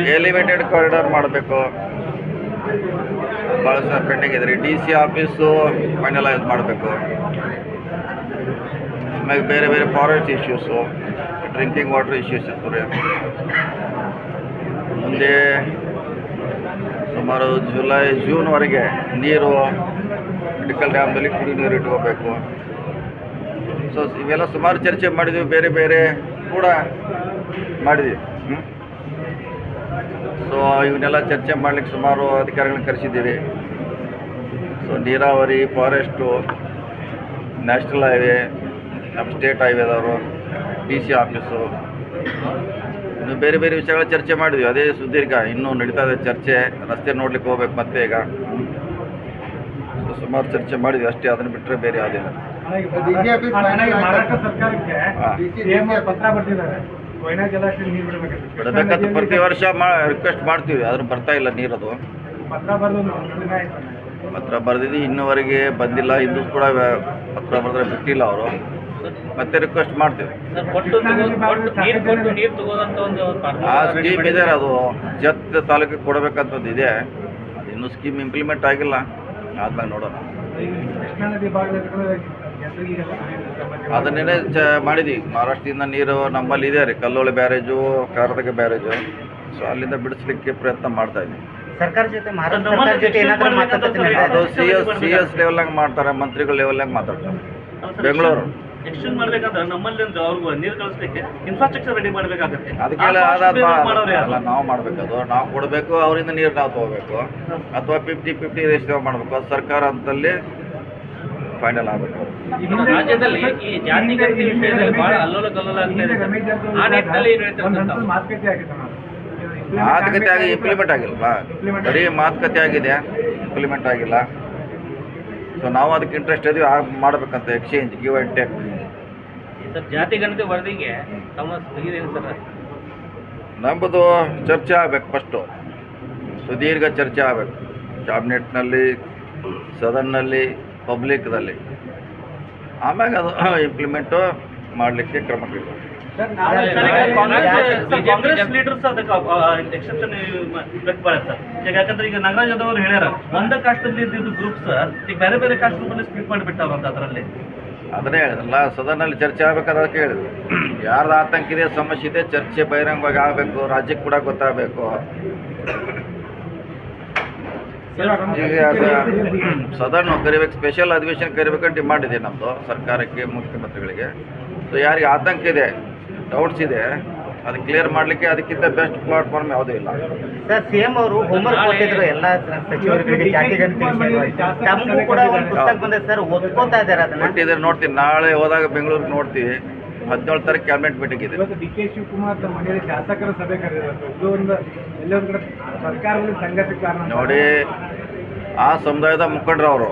Elevated corridor ಮಾಡಬೇಕು. ಭಾಳ ಸಹ ಪೆಂಡಿಂಗ್ ಇದೆ ಡಿ ಸಿ ಆಫೀಸು ಫೈನಲೈಸ್ ಮಾಡಬೇಕು. ಆಮೇಲೆ ಬೇರೆ ಬೇರೆ forest issues drinking water issues ಇತ್ತು ರೀ. ಮುಂದೆ ಸುಮಾರು ಜುಲೈ ಜೂನ್ವರೆಗೆ ನೀರು ಮೆಡಿಕಲ್ ಡ್ಯಾಮ್ದಲ್ಲಿ ಕುಡಿ ನೀರು ಇಟ್ಕೋಬೇಕು. ಸೊ ಇವೆಲ್ಲ ಸುಮಾರು ಚರ್ಚೆ ಮಾಡಿದ್ವಿ. ಬೇರೆ ಬೇರೆ ಕೂಡ ಮಾಡಿದ್ವಿ. ಇವನ್ನೆಲ್ಲ ಚರ್ಚೆ ಮಾಡ್ಲಿಕ್ಕೆ ಸುಮಾರು ಅಧಿಕಾರಿಗಳನ್ನ ಕರೆಸಿದ್ದೀವಿ. ಸೊ ನೀರಾವರಿ ಫಾರೆಸ್ಟು ನ್ಯಾಷನಲ್ ಹೈವೇ ನಮ್ಮ ಸ್ಟೇಟ್ ಹೈವೇದವರು ಡಿ ಸಿ ಆಫೀಸು ಇನ್ನು ಬೇರೆ ಬೇರೆ ವಿಷಯಗಳ ಚರ್ಚೆ ಮಾಡಿದ್ವಿ. ಅದೇ ಸುದೀರ್ಘ. ಇನ್ನೂ ನಡೀತಾ ಇದೆ ಚರ್ಚೆ. ರಸ್ತೆ ನೋಡ್ಲಿಕ್ಕೆ ಹೋಗ್ಬೇಕು ಮತ್ತೆ ಈಗ. ಸುಮಾರು ಚರ್ಚೆ ಮಾಡಿದ್ವಿ. ಅಷ್ಟೇ ಅದನ್ನು ಬಿಟ್ಟರೆ ಬೇರೆ ಯಾವುದಿಲ್ಲ ಕೊಯ್ನಾ ಜಲಾಶಯ ನೀರು ಬಿಡಬೇಕಂತ ಬಿಡಬೇಕಂತ ಪ್ರತಿ ವರ್ಷ ಮಾ ರಿಕ್ವೆಸ್ಟ್ ಮಾಡ್ತೀವಿ. ಆದ್ರೂ ಬರ್ತಾ ಇಲ್ಲ ನೀರು ಅದು ಬರೆದು ಒಂದು ದಿನ ಆಯ್ತು. ಪತ್ರ ಬರೆದಿದ್ದು ಇನ್ನೂವರೆಗೆ ಬಂದಿಲ್ಲ. ಇಂದು ಕೂಡ ವ್ಯ- ಪತ್ರ ಬರೆದ್ರೆ ಬಿಟ್ಟಿಲ್ಲ ಅವರು. ಮತ್ತೆ ರಿಕ್ವೆಸ್ಟ್ ಮಾಡ್ತೀವಿ. ಸರ್ ಕೊಟ್ಟು ತಗೋ- ಕೊಟ್ಟು ನೀರು ಕೊಟ್ಟು ನೀರು ತಗೋದಂತ ಒಂದು ಆ ಸ್ಕೀಮ್ ಇದೆ ಅದು. ಜತ್ ತಾಲೂಕಿಗೆ ಕೊಡಬೇಕಂತದ್ದು ಇದೆ. ಅದು ಇನ್ನೂ ಸ್ಕೀಮ್ ಇಂಪ್ಲಿಮೆಂಟ್ ಆಗಿಲ್ಲ. ಆದ್ಮೇಲೆ ನೋಡೋಣ. ಅದನ್ನೇ ಚ ಮಾಡಿದ್ವಿ. ಮಹಾರಾಷ್ಟ್ರದಿಂದ ನೀರು ನಮ್ಮಲ್ಲಿ ಇದೆ ರೀ. Kalloli barrage Karadaga barrage. So ಅಲ್ಲಿಂದ ಬಿಡಿಸ್ಲಿಕ್ಕೆ ಪ್ರಯತ್ನ ಮಾಡ್ತಾ ಇದ್ದೀವಿ ಸರ್ಕಾರ ಜೊತೆ ಮಹಾರಾಷ್ಟ್ರ ಜೊತೆ ಏನಾದರೂ ಮಾತುಕತೆ ಅದು? ಸಿ ಎಸ್ ಸಿ ಎಸ್ ಲೆವೆಲ್ನಾಗ ಮಾಡ್ತಾರೆ ಮಂತ್ರಿಗಳ ಲೆವೆಲ್ನಾಗ ಮಾತಾಡ್ತಾರೆ. ಬೆಂಗಳೂರು. ಎಕ್ಸ್ಟೆಂಡ್ ಮಾಡ್ಬೇಕಂದ್ರೆ ನಮ್ಮಲ್ಲಿ ಒಂದು ಅವ್ರಿಗೆ ನೀರು ಕಳಿಸ್ಲಿಕ್ಕೆ ಇನ್ಫ್ರಾಸ್ಟ್ರಕ್ಚರ್ ರೆಡಿ ಮಾಡ್ಬೇಕಾಗತ್ತೆ. ಅದಕ್ಕೆ ಆ cost ಅದಾದ bear ಮಾಡೋರು ಯಾರು? ಅಲ್ಲ ನಾವು ಮಾಡಬೇಕದು. ನಾವು ಕೊಡಬೇಕು ಅವರಿಂದ ನೀರು ನಾವು ತಗೋಬೇಕು. ಅಥವಾ ಫಿಫ್ಟಿ ಫಿಫ್ಟಿ ರೇಷಿಯೋ ಮಾಡಬೇಕು. ಅದು ಸರ್ಕಾರ ಅಂತಲ್ಲಿ ಫೈನಲ್ ಆಗಬೇಕು. ರಾಜ್ಯದಲ್ಲಿ ಈ ಜಾತಿ ಗಣತಿ ವಿಷಯದಲ್ಲಿ ಬಹಳ ಅಲ್ಲೋಲ ಕಲ್ಲೋಲ ಆಗ್ತಾ ಇದೆ ಆ ನಿಟ್ಟಿನಲ್ಲಿ ಏನು ಹೇಳ್ತಾರೆ ಸರ್ ತಾವು? ಮಾತುಕತೆ ಆಗಿ ಇಂಪ್ಲಿಮೆಂಟ್ ಆಗಿಲ್ವಾ ಬರೀ ಮಾತುಕತೆ ಆಗಿದೆ ಇಂಪ್ಲಿಮೆಂಟ್ ಆಗಿಲ್ಲ. ಸೊ ನಾವು ಅದಕ್ಕೆ ಇಂಟ್ರೆಸ್ಟ್ ಇದೀವಿ ಆಗ ಮಾಡ್ಬೇಕಂತ exchange give and take sir, ಜಾತಿ ಗಣತಿ ವರದಿಗೆ ತಮ್ಮ ಸರ್? ನಮ್ಮದು ಚರ್ಚೆ ಆಗಬೇಕು ಫಸ್ಟು ಸುದೀರ್ಘ ಚರ್ಚೆ ಆಗಬೇಕು. ಕ್ಯಾಬಿನೆಟ್ನಲ್ಲಿ ಸದನ್ನಲ್ಲಿ ಪಬ್ಲಿಕ್ದಲ್ಲಿ ಆಮ್ಯಾಗ ಅದು ಇಂಪ್ಲಿಮೆಂಟು ಮಾಡಲಿಕ್ಕೆ ಕ್ರಮ ಕೈಗೊಳ್ಳಿ. ಕಾಂಗ್ರೆಸ್ ಲೀಡರ್ಸ್ ಅದಕ್ಕೆ ಎಕ್ಸೆಪ್ಷನ್ ವ್ಯಕ್ತಪಡಿಸ್ತಾರೆ ಈಗ ಯಾಕಂದ್ರೆ ಈಗ ನಾಗರಾಜ್ ಯಾದವ್ ಅವರು ಹೇಳ್ಯಾರ ಒಂದ ಕಾಸ್ಟಲ್ಲಿ ಇದ್ದಿದ್ದು ಗ್ರೂಪ್ ಸರ್ ಈಗ ಬೇರೆ ಬೇರೆ ಕಾಸ್ಟ್ ಗ್ರೂಪಲ್ಲಿ ಸ್ಪ್ಲಿಟ್ ಅಂತ ಅದರಲ್ಲಿ. ಅದನ್ನೇ ಹೇಳಿದ್ರಲ್ಲ ಸದನಲ್ಲಿ ಚರ್ಚೆ ಆಗ್ಬೇಕಾದ್ರೆ ಅದಕ್ಕೆ ಹೇಳಿದ್ರು ಯಾರ್ದು ಆತಂಕ ಇದೆ ಸಮಸ್ಯೆ ಇದೆ ಚರ್ಚೆ ಬಹಿರಂಗವಾಗಿ ಆಗಬೇಕು ರಾಜ್ಯಕ್ಕೆ ಕೂಡ ಗೊತ್ತಾಗಬೇಕು. ಈಗ ಸದನ ಸದನ್ ಕರಿಬೇಕು ಸ್ಪೆಷಲ್ ಅಧಿವೇಶನ ಕರಿಬೇಕಂತ ಡಿಮಾಂಡ್ ಇದೆ ನಮ್ಮದು ಸರ್ಕಾರಕ್ಕೆ ಮುಖ್ಯಮಂತ್ರಿಗಳಿಗೆ. ಸೊ ಯಾರಿಗೆ ಆತಂಕ ಇದೆ ಡೌಟ್ಸ್ ಇದೆ. ಅದು ಕ್ಲಿಯರ್ ಮಾಡ್ಲಿಕ್ಕೆ ಅದಕ್ಕಿಂತ ಬೆಸ್ಟ್ ಪ್ಲಾಟ್ಫಾರ್ಮ್ ಯಾವುದೂ ಇಲ್ಲ. ಸರ್ ಸಿಎಂ ಅವರು ಹೋಮ್ವರ್ಕ್ ಕೊಟ್ಟಿದ್ರು ಎಲ್ಲ ಸಚಿವರುಗಳಿಗೆ ತಮಗೂ ಕೂಡ ಒಂದು ಪುಸ್ತಕ ಬಂದಿದೆ ಸರ್ ಓದ್ಕೋತಾ ಇದ್ದಾರೆ ಅದನ್ನ. ಕೊಟ್ಟಿದ್ರೆ ನೋಡ್ತೀನಿ. ನಾಳೆ ಹೋದಾಗ ಬೆಂಗಳೂರಿಗೆ ನೋಡ್ತೀವಿ. ಹದಿನೇಳು ತಾರೀಕು ಕ್ಯಾಬಿನೆಟ್ ಮೀಟಿಂಗ್ ಇದೆ. ಡಿ ಕೆ ಶಿವಕುಮಾರ್ ತಮ್ಮ ಮನೆಯಲ್ಲಿ ಶಾಸಕರ ಸಭೆ ಕರೆದಿರೋದು ಸಂಘರ್ಷಕ್ಕೆ ಕಾರಣ ನೋಡಿ ಆ ಸಮುದಾಯದ ಮುಖಂಡರು ಅವರು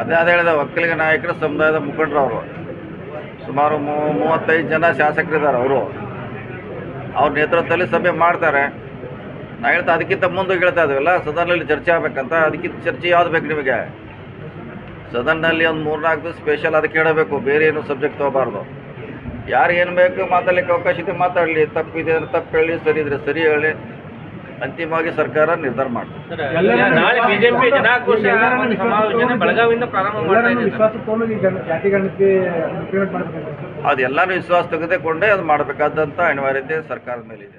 ಅದೇ ಅದೇ ಹೇಳಿದ ಒಕ್ಕಲಿಗ ನಾಯಕರ ಸಮುದಾಯದ ಮುಖಂಡರು ಅವರು ಸುಮಾರು ಮೂವತ್ತೈದು ಜನ ಶಾಸಕರಿದ್ದಾರೆ ಅವರು. ಅವ್ರ ನೇತೃತ್ವದಲ್ಲಿ ಸಭೆ ಮಾಡ್ತಾರೆ. ನಾ ಹೇಳ್ತಾ ಅದಕ್ಕಿಂತ ಮುಂದೆ ಹೇಳ್ತಾ ಇದ್ದೀವಲ್ಲ ಸದನಲ್ಲಿ ಚರ್ಚೆ ಆಗ್ಬೇಕಂತ. ಅದಕ್ಕಿಂತ ಚರ್ಚೆ ಯಾವ್ದು ಬೇಕು ನಿಮಗೆ? ಸದನ್ನಲ್ಲಿ ಒಂದು ಮೂರ್ನಾಲ್ಕು ದಿವಸ ಸ್ಪೆಷಲ್ ಅದಕ್ಕೆ ಹೇಳಬೇಕು, ಬೇರೆ ಏನು ಸಬ್ಜೆಕ್ಟ್ ತೊಗೋಬಾರ್ದು. ಯಾರು ಏನು ಬೇಕು ಮಾತಾಡಲಿಕ್ಕೆ ಅವಕಾಶ ಇದೆ ಮಾತಾಡಲಿ. ತಪ್ಪಿದೆ ತಪ್ಪು ಹೇಳಿ, ಸರಿ ಇದ್ರೆ ಸರಿ ಹೇಳಿ. ಅಂತಿಮವಾಗಿ ಸರ್ಕಾರ ನಿರ್ಧಾರ ಮಾಡ್ತದೆ. ನಾಳೆ ಬಿಜೆಪಿ ಜನಾಕ್ರೋಶ ಒಂದು ಸಮಾವೇಶನ ಬೆಳಗಾವಿಯಿಂದ ಪ್ರಾರಂಭ ಮಾಡ್ತಾ ಎಲ್ಲರನ್ನೂ ಇದೆ ವಿಶ್ವಾಸ ತೆಗೆದುಕೊಂಡೇ ಅದು ಮಾಡಬೇಕಾದಂತ ಅನಿವಾರ್ಯತೆ ಸರ್ಕಾರದ ಮೇಲಿದೆ.